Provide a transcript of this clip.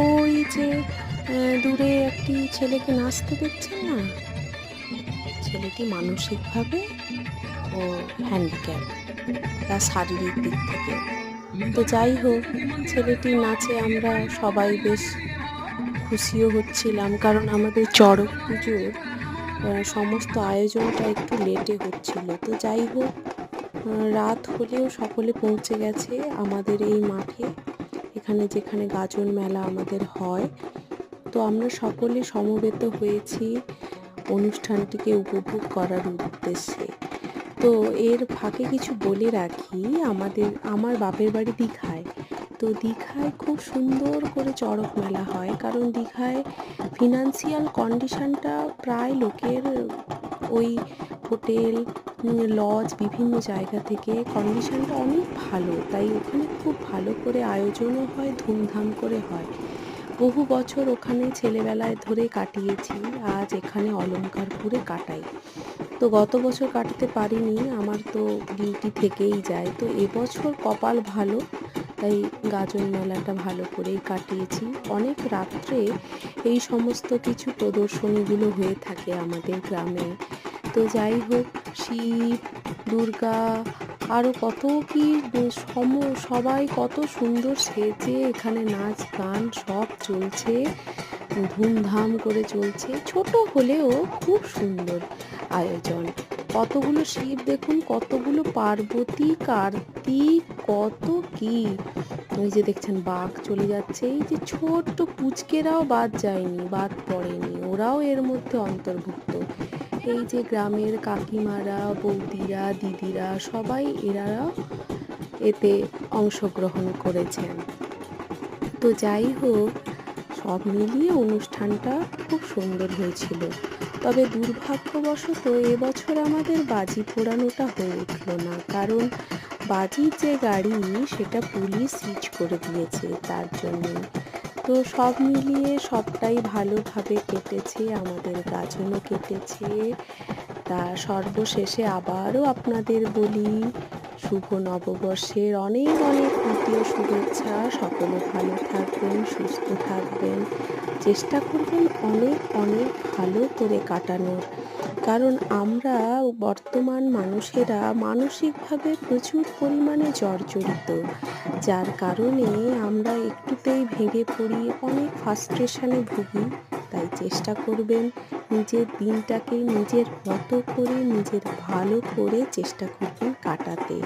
ওই যে দূরে একটি ছেলেকে নাচতে দেখছেন না? ছেলেটি মানসিকভাবে ও হ্যান্ডিক্যাপ তার শারীরিক দিক থেকে। তো যাই হোক ছেলেটি নাচে আমরা সবাই বেশ খুশিও হচ্ছিলাম, কারণ আমাদের চড়ক পুজোর সমস্ত আয়োজনটা একটু লেটে হচ্ছিল। তো যাই হোক রাত হলেও সকলে পৌঁছে গেছে আমাদের এই মাঠে। এখানে যেখানে গাজন মেলা আমাদের হয়। তো আমরা সকলে সমবেত হয়েছি অনুষ্ঠানটিকে উপভোগ করার উদ্দেশ্যে। তো এর ফাঁকে কিছু বলে রাখি, আমাদের, আমার বাপের বাড়ি দীঘায়। তো দীঘায় খুব সুন্দর করে চড়ক মেলা হয়, কারণ দীঘায় ফিনান্সিয়াল কন্ডিশনটা প্রায় লোকের ওই হোটেল লজ বিভিন্ন জায়গা থেকে কন্ডিশনটা অনেক ভালো। তাই ওখানে খুব ভালো করে আয়োজনও হয়, ধুমধাম করে হয়। বহু বছর ওখানে ছেলেবেলায় ধরে কাটিয়েছি, আজ এখানে অলঙ্কারপুরে কাটাই। তো গত বছর কাটাতে পারিনি, আমার তো ডিউটি থেকেই যায়। তো এবছর কপাল ভালো, তাই গাজন মেলাটা ভালো করেই কাটিয়েছি। অনেক রাত্রে এই সমস্ত কিছু প্রদর্শনীগুলো হয়ে থাকে আমাদের গ্রামে। তো যাই হোক, শিব, দুর্গা আরও কত কি সম, সবাই কত সুন্দর সেজে এখানে নাচ, গান সব চলছে, ধুমধাম করে চলছে। ছোট হলেও খুব সুন্দর আয়োজন। কতগুলো শিব দেখুন, কতগুলো পার্বতী, কার্তিক, কত কি। ওই যে দেখছেন, বাঘ চলে যাচ্ছে। এই যে ছোট্ট পুচকেরাও বাদ যায়নি, বাদ পড়েনি, ওরাও এর মধ্যে অন্তর্ভুক্ত। এই যে গ্রামের কাকিমারা, বৌদিরা, দিদিরা, সবাই এরা এতে অংশগ্রহণ করেছেন। তো যাই হোক, সব মিলিয়ে অনুষ্ঠানটা খুব সুন্দর হয়েছিল। তবে দুর্ভাগ্যবশত এবছর আমাদের বাজি পোড়ানোটা হয়ে উঠল না। কারণ বাজির যে গাড়ি, সেটা পুলিশ সিজ করে দিয়েছে। তার জন্য তো সব মিলিয়ে সবটাই ভালোভাবে কেটেছে, আমাদের গাজনও কেটেছে। তা সর্বশেষে আবারও আপনাদের বলি, শুভ নববর্ষের অনেক অনেক প্রীতি শুভেচ্ছা। সকলে ভালো থাকবেন, সুস্থ থাকবেন। চেষ্টা করবেন অনেক অনেক ভালো করে কাটানোর। কারণ আমরা বর্তমান মানুষেরা মানসিকভাবে প্রচুর পরিমাণে জর্জরিত, যার কারণে আমরা একটুতেই ভেঙে পড়ি, অনেক ফ্রাস্ট্রেশনে ভুগি। তাই চেষ্টা করবেন নিজের দিনটাকে নিজের মতো করে, নিজের ভালো করে চেষ্টা করবেন কাটাতে।